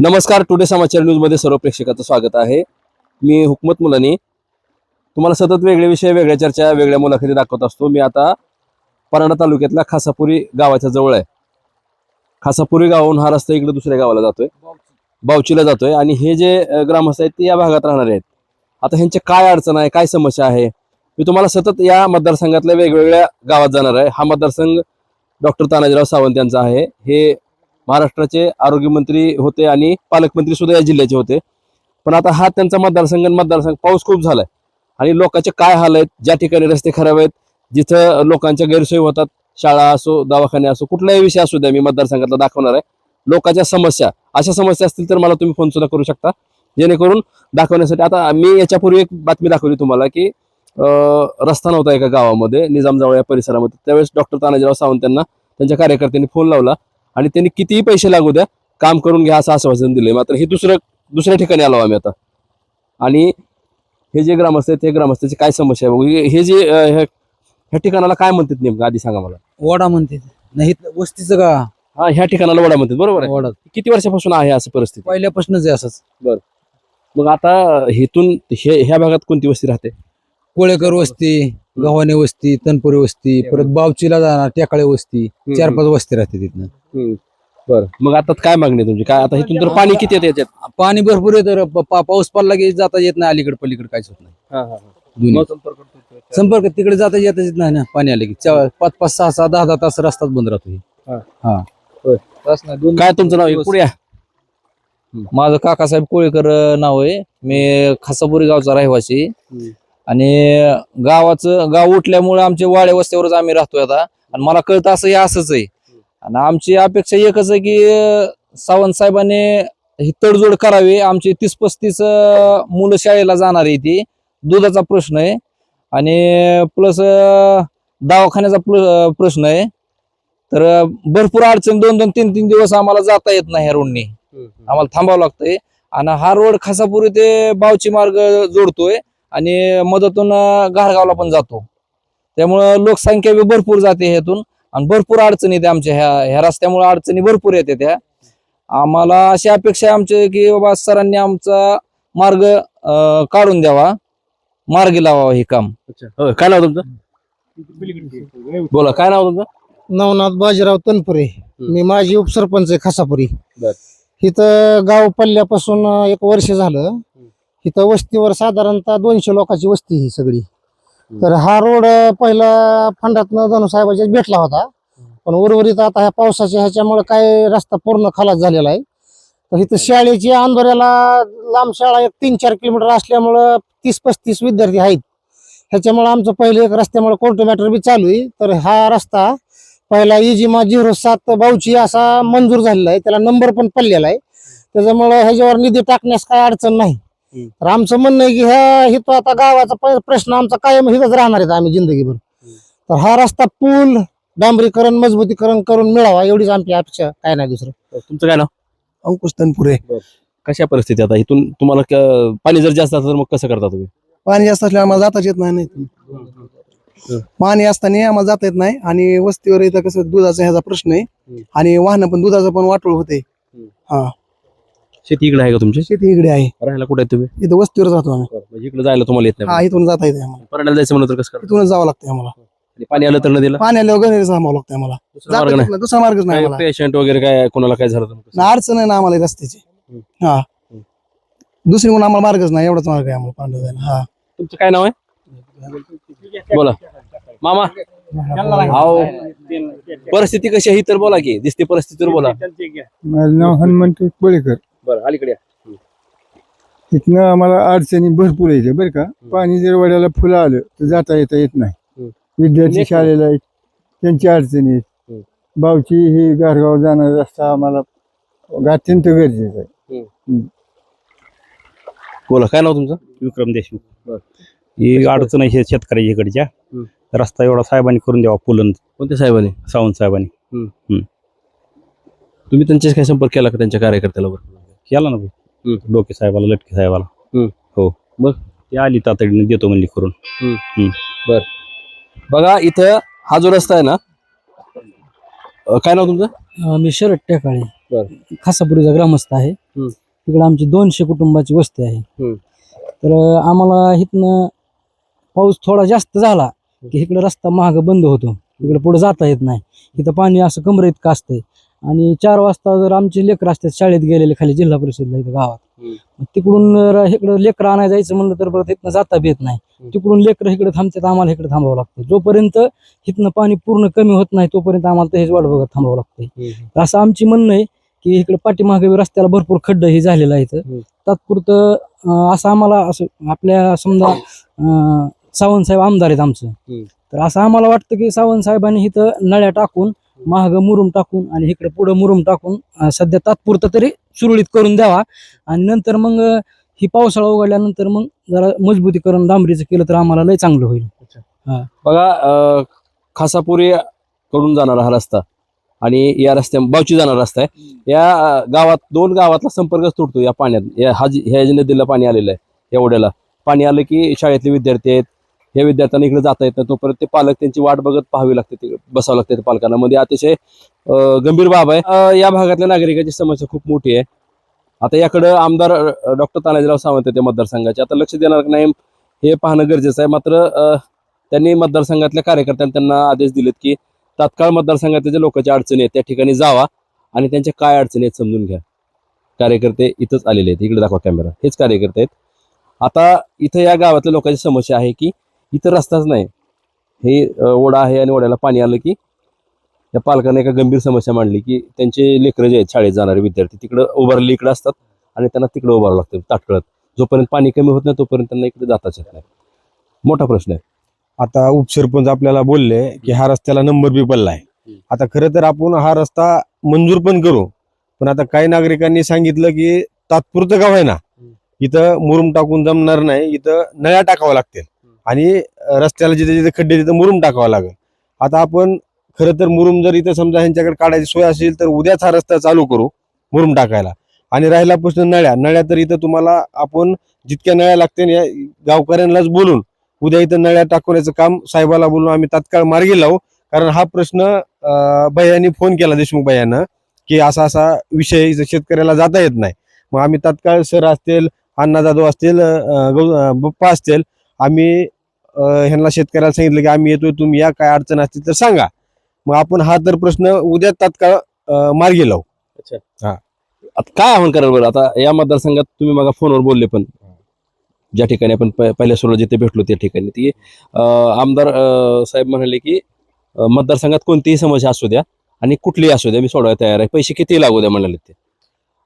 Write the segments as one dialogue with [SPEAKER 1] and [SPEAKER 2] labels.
[SPEAKER 1] नमस्कार टुडे समाचार न्यूजमध्ये सर्व प्रेक्षकाचं स्वागत आहे. मी हुकमत मुलानी. तुम्हाला सतत वेगळे विषय वेगळ्या चर्चा वेगळ्या मुलाखती दाखवत असतो. मी आता परांडा तालुक्यातल्या खासापुरी गावाच्या जवळ आहे. खासापुरी गावाहून हा रस्ता इकडे दुसऱ्या गावाला जातोय. बावचीला जातोय. आणि हे जे ग्रामस्थ आहेत ते या भागात राहणारे आहेत. आता ह्यांचे काय अडचण आहे काय समस्या आहे? मी तुम्हाला सतत या मतदारसंघातल्या वेगवेगळ्या गावात जाणार आहे. हा मतदारसंघ डॉक्टर तानाजीराव सावंत यांचा आहे. हे महाराष्ट्राचे आरोग्यमंत्री होते आणि पालकमंत्री सुद्धा या जिल्ह्याचे होते. पण आता हा त्यांचा मतदारसंघ आणि मतदारसंघ पाऊस खूप झालाय. आणि लोकांचे काय हाल आहेत? ज्या ठिकाणी रस्ते खराब आहेत जिथं लोकांच्या गैरसोयी होतात शाळा असो दवाखाने असो कुठलाही विषय असू द्या मी मतदारसंघातला दाखवणार आहे. लोकांच्या समस्या अशा समस्या असतील तर मला तुम्ही फोन सुद्धा करू शकता. जेणेकरून दाखवण्यासाठी आता मी याच्यापूर्वी एक बातमी दाखवली तुम्हाला की रस्ता नव्हता एका गावामध्ये निजामजवळ या परिसरामध्ये. त्यावेळेस डॉक्टर तानाजीराव सावंत यांना त्यांच्या कार्यकर्त्यांनी फोन लावला. आणि त्यांनी कितीही पैसे लागू द्या काम करून घ्या असं आश्वासन दिले मात्र हे दुसरं दुसऱ्या ठिकाणी आलो आम्ही आता. आणि हे जे ग्रामस्थ आहेत हे ग्रामस्थाची काय समस्या आहे? बघू हे जे ह्या ठिकाणाला काय म्हणतात नेमकं? आधी सांगा मला.
[SPEAKER 2] वडा म्हणते नाही वस्तीचं का?
[SPEAKER 1] हा ह्या ठिकाणाला वडा म्हणतात. बरोबर आहे.
[SPEAKER 2] वडा.
[SPEAKER 1] किती वर्षापासून आहे असं परिस्थिती?
[SPEAKER 2] पहिल्यापासूनच आहे असंच.
[SPEAKER 1] मग आता हेतून हे ह्या भागात कोणती वस्ती राहते?
[SPEAKER 2] कोळेकर वस्ती गव्हाणे वस्ती तनपुरी वस्ती परत बावचीला जाणार टेकाळे वस्ती चार पाच वस्ती राहते तिथनं.
[SPEAKER 1] बरं. मग आता काय मागणी आहे तुमची? काय आता इथून तर पाणी किती येते याच्यात?
[SPEAKER 2] पाणी भरपूर येतं प- पा- पाऊस पडला की जाता येत नाही अलीकडे पलीकडे काहीच होत नाही. दोन्ही. संपर्क तिकडे जाता येता येत नाही ना पाणी आले की. चा- पाच पाच सहा सहा दहा दहा तास रस्ताच बंद राहतो हे.
[SPEAKER 1] हा.
[SPEAKER 2] हा.
[SPEAKER 1] काय तुमचं नाव आहे? पुढे या
[SPEAKER 2] माझं काकासाहेब कोळेकर नाव आहे. मी खासापुरी गावचा रहिवासी. आणि गावाचं गाव उठल्यामुळे आमच्या वाड्या वस्त्यावरच आम्ही राहतोय आता. आणि मला कळतं असं हे असंच आहे. आणि आमची अपेक्षा एकच आहे की सावंत साहेबांनी ही तडजोड करावी. आमची तीस पस्तीस मुलं शाळेला जाणार आहे ती. दुधाचा प्रश्न आहे. आणि प्लस दवाखान्याचा प्र- प्रश्न आहे. तर भरपूर अडचण दोन दोन तीन तीन दिवस आम्हाला जाता येत नाही ह्या रोडनी. आम्हाला थांबावं लागतंय. आणि हा रोड खासापुरी ते बावची मार्ग जोडतोय. आणि मधातून घारगावला पण जातो. त्यामुळं लोकसंख्या बी भरपूर जाते ह्यातून आणि भरपूर अडचणी येते आमच्या ह्या ह्या रस्त्यामुळे अडचणी भरपूर येते त्या. आम्हाला अशी अपेक्षा आहे आमची की बाबा सरांनी आमचा मार्ग काढून द्यावा. मार्गी लावावं हे काम.
[SPEAKER 1] होय, काय नाव तुमचं? बोला काय नाव तुमचं?
[SPEAKER 3] नवनाथ बाजीराव तनपुरे. मी माझी उपसरपंच आहे खासापुरी. इथं गाव पल्ल्यापासून एक वर्ष झालं. इथं वस्तीवर साधारणतः दोनशे लोकांची वस्ती ही सगळी. तर हा रोड पहिला फंडातनं धनुसाहेबाच्या भेटला होता. पण उर्वरित आता ह्या पावसाच्या ह्याच्यामुळे काय रस्ता पूर्ण खलास झालेला आहे. तर इथं शाळेची आंदोऱ्याला लांब शाळा एक तीन चार किलोमीटर असल्यामुळं तीस पस्तीस विद्यार्थी आहेत. ह्याच्यामुळे आमचं पहिले एक रस्त्यामुळे कोर्ट मॅटर बी चालू आहे. तर हा रस्ता पहिला इजिमा झिरो सात बाऊची असा मंजूर झालेला आहे. त्याला नंबर पण पडलेला आहे. त्याच्यामुळं ह्याच्यावर निधी टाकण्यास काय अडचण नाही. तर आमचं म्हणणं आहे की ह्या इथं आता गावाचा प्रश्न आमचा कायम इथंच राहणार आहे आम्ही जिंदगीभर. तर हा रस्ता पूल डांबरीकरण मजबूतीकरण करून मिळावा एवढीच आमची अपेक्षा काय नाही दुसरं.
[SPEAKER 1] तुमचं काय नाव?
[SPEAKER 4] अंकुश तनपुरे.
[SPEAKER 1] कशा परिस्थिती आता? इथून तुम्हाला क- पाणी जर जास्त असलं तर मग कसं करता तुम्ही?
[SPEAKER 4] पाणी जास्त असल्यावर आम्हाला जाताच येत नाही नाही पाणी असताना आम्हाला जाता येत नाही आणि वस्तीवर इथं कसं दुधाचा ह्याचा प्रश्न आहे. आणि वाहन पण दुधाचं पण वाटोळ होते हा.
[SPEAKER 1] शेती इकडे आहे का तुमची?
[SPEAKER 4] शेती इकडे आहे.
[SPEAKER 1] राहायला कुठे आहे तुम्ही?
[SPEAKER 4] इथं वस्तीवर जातो आम्ही.
[SPEAKER 1] म्हणजे इकडे जायला तुम्हाला येत
[SPEAKER 4] हा
[SPEAKER 1] नाही
[SPEAKER 4] इथून जाता येते आम्हाला.
[SPEAKER 1] जायचं म्हणलं तर कसं करता
[SPEAKER 4] इथूनच जावं लागतं आम्हाला.
[SPEAKER 1] आणि पाणी आलं तर नदीला?
[SPEAKER 4] पाणी आल्यावर घरीच थांबावं लागतं आम्हाला.
[SPEAKER 1] दुसरा मार्ग
[SPEAKER 4] जाता
[SPEAKER 1] नाही
[SPEAKER 4] येत नाही, दुसरा मार्गच नाही आम्हाला.
[SPEAKER 1] पेशंट वगैरे काय कोणाला काय झालं तर मग कसं?
[SPEAKER 4] ना अडचण आहे ना आम्हाला या रस्त्याची. हा. दुसरी कोण आम्हाला मार्गच नाही एवढाच मार्ग आहे आम्हाला पांढरा जायला. हा.
[SPEAKER 1] तुमचं काय नाव आहे? बोला. मामा. अहो परिस्थिती कशी आहे? ही तर बोला की दिसते परिस्थितीवर बोला.
[SPEAKER 5] माझं नाव हनुमंत कोळेकर
[SPEAKER 1] बरं अलीकडे या.
[SPEAKER 5] तिथनं आम्हाला अडचणी भरपूर येते बरं का? पाणी जर वड्याला फुलं आलं तर जाता येता येत नाही.
[SPEAKER 1] हम्म.
[SPEAKER 5] विद्यार्थी शाळेला आहेत त्यांची अडचणी आहेत.
[SPEAKER 1] हम्म.
[SPEAKER 5] बावची ही गारगाव जाणारा रस्ता आम्हाला अत्यंत गरजेचा आहे.
[SPEAKER 1] बोला काय नाव तुमचं?
[SPEAKER 6] विक्रम देशमुख.
[SPEAKER 1] बरं.
[SPEAKER 6] ही अडचण आहे शेतकऱ्याच्या इकडच्या.
[SPEAKER 1] हम्म.
[SPEAKER 6] रस्ता एवढा साहेबांनी करून द्यावा पुलन
[SPEAKER 1] कोणत्या साहेबांनी?
[SPEAKER 6] सावंत साहेबांनी.
[SPEAKER 1] तुम्ही त्यांच्याशी काय संपर्क केला का त्यांच्या कार्यकर्त्याला बरं?
[SPEAKER 6] केला ना भाऊ. डोके साहेबाला लटके साहेबाला. हो.
[SPEAKER 1] मग?
[SPEAKER 6] ती आली तातडीने देतो म्हणली करून.
[SPEAKER 1] बघा इथं हा जो रस्ता आहे ना अं, काय नाव तुमचं?
[SPEAKER 2] मी शरद टेकाळे
[SPEAKER 1] बरं.
[SPEAKER 2] खासापुरीचा ग्रामस्थ आहे.
[SPEAKER 1] हम्म.
[SPEAKER 7] तिकडे आमची दोनशे कुटुंबाची वस्ती आहे.
[SPEAKER 1] हम्म.
[SPEAKER 7] तर आम्हाला इथनं पाऊस थोडा जास्त झाला की इकडे रस्ता महाग बंद होतो. इकडे पुढे जाता येत नाही. इथं पाणी असं कमरे इतकं असतंय? आणि चार वाजता जर आमचे लेकर असतात शाळेत गेलेले खाली जिल्हा परिषदला इथं गावात तिकडून इकडं लेकर आणायला जायचं म्हणलं तर परत इथनं जाता येत नाही. तिकडून लेकर इकडे थांबतात आम्हाला इकडे थांबावं लागतं. जोपर्यंत इथनं पाणी पूर्ण कमी होत नाही तोपर्यंत आम्हाला तहेच वाट बघत थांबावं लागतंय. असं आमची म्हणणं आहे की इकडे पाठीमागे रस्त्याला भरपूर खड्ड हे झालेलं आहे इथं. तात्पुरतं असं आम्हाला असं आपल्या समजा सावंत साहेब आमदार आहेत आमचं. तर असं आम्हाला वाटतं की सावंत साहेबांनी इथं नळ्या टाकून महाग मुरुम टाकून आणि इकडे पुढं मुरुम टाकून सध्या तात्पुरतं तरी सुरळीत करून द्यावा. आणि नंतर मग ही पावसाळा उघडल्यानंतर मग जरा मजबूतीकरण डांबरीचं केलं तर आम्हाला लय चांगलं होईल.
[SPEAKER 1] बघा खासापुरी कडून जाणारा हा रस्ता आणि या रस्त्या बावची जाणारा रस्ता आहे. या गावात दोन गावातला संपर्कच तुटतो या पाण्यात. या हा ह्या नदीला पाणी आलेलं आहे एवढ्याला पाणी आलं की शाळेतले विद्यार्थी आहेत या विद्यार्थ्यांना इकडे जाता येत नाही. तोपर्यंत ते पालक त्यांची वाट बघत पाहावी लागते ते बसावं लागते पालकांना. मध्ये अतिशय गंभीर बाब आहे. या भागातल्या नागरिकांची समस्या खूप मोठी आहे. आता याकडं आमदार डॉक्टर तानाजीराव सावंत आहे ते मतदारसंघाचे. आता लक्ष देणार नाही हे पाहणं गरजेचं आहे. मात्र त्यांनी मतदारसंघातल्या कार्यकर्त्यांना त्यांना आदेश दिलेत की तात्काळ मतदारसंघातल्या ज्या लोकांच्या अडचणी आहेत त्या ठिकाणी जावा आणि त्यांच्या काय अडचणी आहेत समजून घ्या. कार्यकर्ते इथंच आलेले आहेत. इकडे दाखवा कॅमेरा. हेच कार्यकर्ते आहेत. आता इथं या गावातल्या लोकांची समस्या आहे की इथं रस्ताच नाही. हे ओढा आहे आणि ओढ्याला पाणी आलं की या पालकांनी एका गंभीर समस्या मांडली की त्यांचे लेकरं जे आहेत शाळेत जाणारे विद्यार्थी तिकडं उभारले इकडे असतात आणि त्यांना तिकडं उभारावं लागतं ताटकळत. जोपर्यंत पाणी कमी होत नाही तोपर्यंत त्यांना इकडे जाताच येत नाही. मोठा प्रश्न आहे.
[SPEAKER 8] आता उपसरपंच आपल्याला बोलले की हा रस्त्याला नंबर बी पडला आहे. आता खरं तर आपण हा रस्ता मंजूर पण करू पण आता काही नागरिकांनी सांगितलं की तात्पुरतं गाव आहे ना इथं मुरुम टाकून जमणार नाही इथं नळ्या टाकाव्या लागतील. आणि रस्त्याला जिथे जिथे खड्डे तिथं मुरुम टाकावा लागेल. आता आपण खरं तर मुरुम जर इथं समजा ह्यांच्याकडे काढायची सोय असेल तर उद्याच हा रस्ता चालू करू मुरुम टाकायला. आणि राहिला प्रश्न नळ्या. नळ्या तर इथं तुम्हाला आपण जितक्या नळ्या लागतील या गावकऱ्यांनाच बोलून उद्या इथं नळ्या टाकवण्याचं काम साहेबाला बोलून आम्ही तात्काळ मार्गी लावू. कारण हा प्रश्न अं, भैयांनी फोन केला देशमुख भैयानं की असा असा विषय इथं शेतकऱ्याला जाता येत नाही. मग आम्ही तात्काळ सर असतील अण्णा जाधव असतील गौ- बप्पा असतील आम्ही ह्यांना शेतकऱ्याला सांगितलं की आम्ही येतोय तुम्ही या काय अडचण असतील तर सांगा. मग आपण हा तर प्रश्न उद्या तात्काळ मार्गी लावू.
[SPEAKER 1] आता काय आव्हान कराल बरं? आता या मतदारसंघात तुम्ही मग फोनवर बोलले पण. ज्या ठिकाणी आपण पहिल्या सुरुवात जिथे भेटलो त्या ठिकाणी. ती आमदार साहेब म्हणाले की मतदारसंघात कोणतीही समस्या असू द्या आणि कुठलीही असू द्या मी सोडवायला तयार आहे. पैसे किती लागू द्या म्हणाले ते.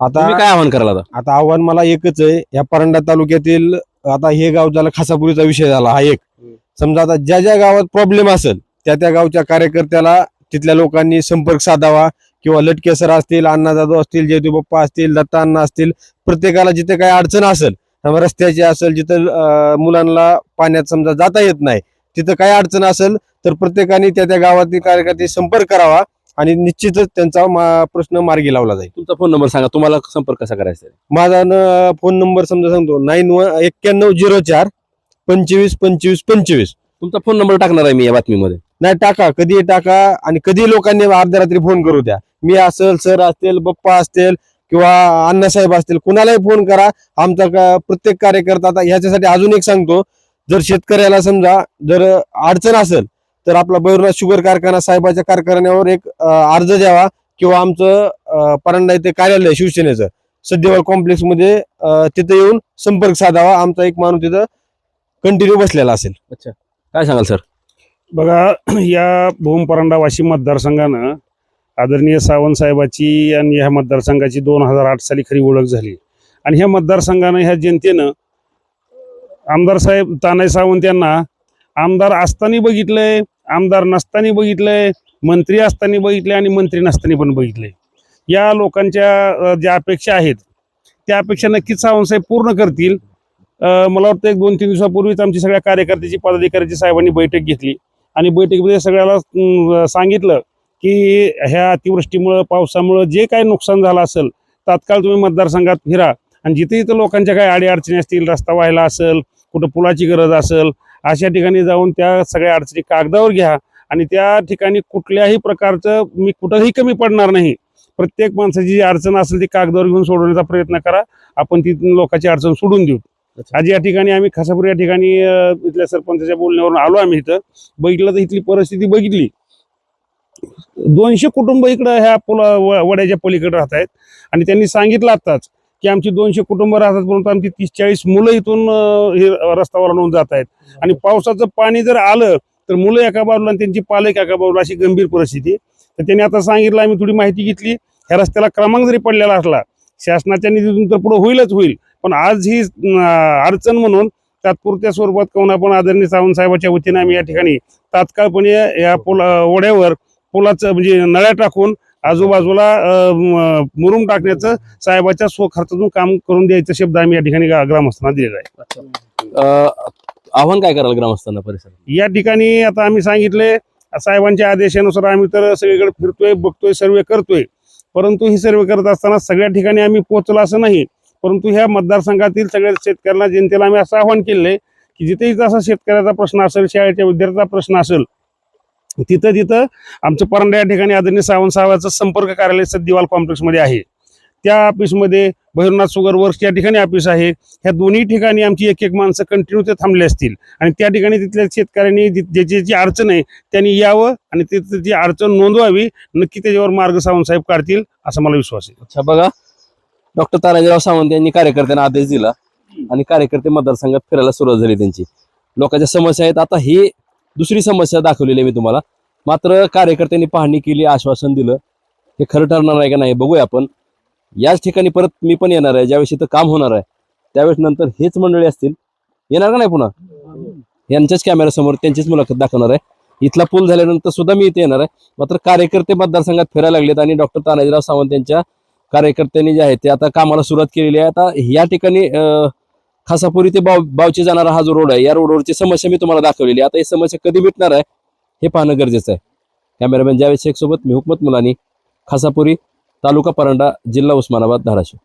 [SPEAKER 8] आता
[SPEAKER 1] काय आव्हान कराल आता?
[SPEAKER 8] आता आव्हान मला एकच आहे. या परंडा तालुक्यातील आता हे गाव झालं खासापुरीचा विषय झाला हा एक. समजा आता ज्या ज्या गावात प्रॉब्लेम असेल त्या त्या गावच्या कार्यकर्त्याला तिथल्या लोकांनी संपर्क साधावा किंवा लटके सर असतील अण्णा जाधव असतील जयतू बाप्पा असतील दत्ता अण्णा असतील प्रत्येकाला जिथे काही अडचण असेल रस्त्याची असेल जिथं मुलांना पाण्यात समजा जाता येत नाही तिथं काय अडचण असेल तर प्रत्येकाने त्या त्या गावातील कार्यकर्ते संपर्क करावा. आणि निश्चितच त्यांचा मा- प्रश्न मार्गी लावला जाईल.
[SPEAKER 1] तुमचा फोन नंबर सांगा. तुम्हाला संपर्क कसा करायचा आहे?
[SPEAKER 8] माझा न- फोन नंबर समजा सांगतो. नाईन वन एक्क्याण्णव झिरो चार पंचवीस पंचवीस पंचवीस.
[SPEAKER 1] तुमचा फोन नंबर टाकणार आहे मी या बातमीमध्ये.
[SPEAKER 8] नाही टाका. कधी टाका आणि कधी लोकांनी अर्ध्या रात्री फोन करू द्या. मी असेल सर असतील बप्पा असतील किंवा अण्णासाहेब असतील कुणालाही फोन करा. आमचा का- प्रत्येक कार्यकर्ता आता ह्याच्यासाठी अजून एक सांगतो. जर शेतकऱ्याला समजा जर अडचण असेल तर आपला बैरनाथ शुगर कारखाना साहेबाच्या कारखान्यावर एक अर्ज द्यावा किंवा आमचं परांडा इथे कार्यालय आहे शिवसेनेचं. सध्यावर कॉम्प्लेक्समध्ये तिथे येऊन संपर्क साधावा. आमचा एक माणूस तिथं कंटिन्यू बसलेला असेल.
[SPEAKER 1] काय सांगाल सर?
[SPEAKER 9] बघा या भूमपरांडा वाशिम मतदारसंघानं आदरणीय सावंत साहेबाची आणि ह्या मतदारसंघाची दोन हजार आठ साली खरी ओळख झाली. आणि ह्या मतदारसंघानं ह्या जनतेनं आमदार साहेब तानाजी सावंत यांना आमदार असताना बघितलंय आमदार नसताना बघितलंय मंत्री असताना बघितले आणि मंत्री नसताना पण बघितलंय या लोकांच्या ज्या अपेक्षा आहेत त्या अपेक्षा नक्कीच सावंत साहेब पूर्ण करतील. मला वाटतं एक दोन तीन दिवसापूर्वीच आमची सगळ्या कार्यकर्त्याची पदाधिकाऱ्याची साहेबांनी बैठक घेतली. आणि बैठकीमध्ये सगळ्याला सांगितलं की ह्या अतिवृष्टीमुळं पावसामुळं जे काही नुकसान झालं असेल तात्काळ तुम्ही मतदारसंघात फिरा. आणि जिथे जिथं लोकांच्या काही अडीअडचणी असतील रस्ता व्हायला असेल कुठं पुलाची गरज असेल अशा ठिकाणी जाऊन त्या सगळ्या अडचणी कागदावर घ्या आणि त्या ठिकाणी कुठल्याही प्रकारचं मी कुठंही कमी पडणार नाही. प्रत्येक माणसाची जी अडचण असेल ती कागदावर घेऊन सोडवण्याचा प्रयत्न करा. आपण ती लोकांची अडचण सोडून देऊ. आज या ठिकाणी आम्ही खासापूर या ठिकाणी इथल्या सरपंचाच्या बोलण्यावरून आलो आम्ही इथं. बघितलं तर इथली परिस्थिती बघितली. दोनशे कुटुंब इकडं ह्या पुला वड्याच्या पलीकडे राहत आहेत आणि त्यांनी सांगितलं आताच की आमची दोनशे कुटुंब राहतात परंतु आमची तीस चाळीस मुलं इथून हे रस्ता ओलांडून जात आहेत. आणि पावसाचं पाणी जर आलं तर मुलं एका बाजूला आणि त्यांची पालक एका बाजूला अशी गंभीर परिस्थिती. तर त्यांनी आता सांगितलं आम्ही थोडी माहिती घेतली. ह्या रस्त्याला क्रमांक जरी पडलेला असला शासनाच्या निधीतून तर पुढे होईलच होईल. पण आज ही अडचण म्हणून तात्पुरत्या स्वरूपात कोण आपण आदरणीय सावंत साहेबाच्या वतीने आम्ही या ठिकाणी तात्काळपणे या पुला ओढ्यावर पुलाचं म्हणजे नळ्या टाकून आजूबाजूला मुरुम टाकण्याचं साहेबाच्या स्वखर्चातून काम करून द्यायचा शब्द आम्ही या ठिकाणी ग्रामस्थांना दिलेला आहे.
[SPEAKER 1] आव्हान काय कराल ग्रामस्थांना परिसरात?
[SPEAKER 9] या ठिकाणी आता आम्ही सांगितले साहेबांच्या आदेशानुसार आम्ही तर सगळीकडे फिरतोय बघतोय सर्वे करतोय. परंतु ही सर्वे करत असताना सगळ्या ठिकाणी आम्ही पोहोचलो असं नाही. परंतु ह्या मतदारसंघातील सगळ्या शेतकऱ्यांना जनतेला आम्ही असं आवाहन केलंय की जिथेही असा शेतकऱ्याचा प्रश्न असेल शाळेच्या विद्यार्थ्याचा प्रश्न असेल तिथं तिथं आमचं परंडा या ठिकाणी आदरणीय सावंत साहेबांचं संपर्क कार्यालय सद्दिवाल कॉम्प्लेक्समध्ये आहे. त्या ऑफिसमध्ये भैरवनाथ शुगर वर्क्स या ठिकाणी ऑफिस आहे. ह्या दोन्ही ठिकाणी आमची एक एक माणसं कंटिन्यू ते थांबले असतील. आणि त्या ठिकाणी तिथल्या शेतकऱ्यांनी ज्याची जी अडचण आहे त्यांनी यावं आणि तिथं ती अडचण नोंदवावी नक्की त्याच्यावर मार्ग सावंत साहेब काढतील असा मला विश्वास आहे.
[SPEAKER 1] अच्छा बघा. डॉक्टर तानाजीराव सावंत यांनी कार्यकर्त्यांना आदेश दिला आणि कार्यकर्ते मतदारसंघात फिरायला सुरुवात झाली त्यांची. लोकांच्या समस्या आहेत. आता ही दुसरी समस्या दाखवलेली आहे मी तुम्हाला. मात्र कार्यकर्त्यांनी पाहणी केली आश्वासन दिलं. हे खरं ठरणार आहे का नाही बघूया आपण. याच ठिकाणी परत मी पण येणार आहे. ज्यावेळेस इथं काम होणार आहे त्यावेळेस नंतर हेच मंडळी असतील. येणार का नाही पुन्हा? यांच्याच कॅमेऱ्यासमोर त्यांचीच मुलाखत दाखवणार आहे. इथला पूल झाल्यानंतर सुद्धा मी इथे येणार आहे. मात्र कार्यकर्ते मतदारसंघात फिरायला लागलेत आणि डॉक्टर तानाजीराव सावंत यांच्या कार्यकर्त्यांनी जे आहे ते आता कामाला सुरुवात केलेली आहे. आता या ठिकाणी खासापुरी ते बाव बावची जाणारा हा जो रोड आहे या रोडवरची समस्या मी तुम्हाला दाखवलेली आता ही समस्या कधी भेटणार आहे हे पाहणं गरजेचं आहे. कॅमेरामॅन जावेद शेख सोबत मी हुकमत मुलानी खासापुरी तालुका परंडा जिल्हा उस्मानाबाद धाराशिव.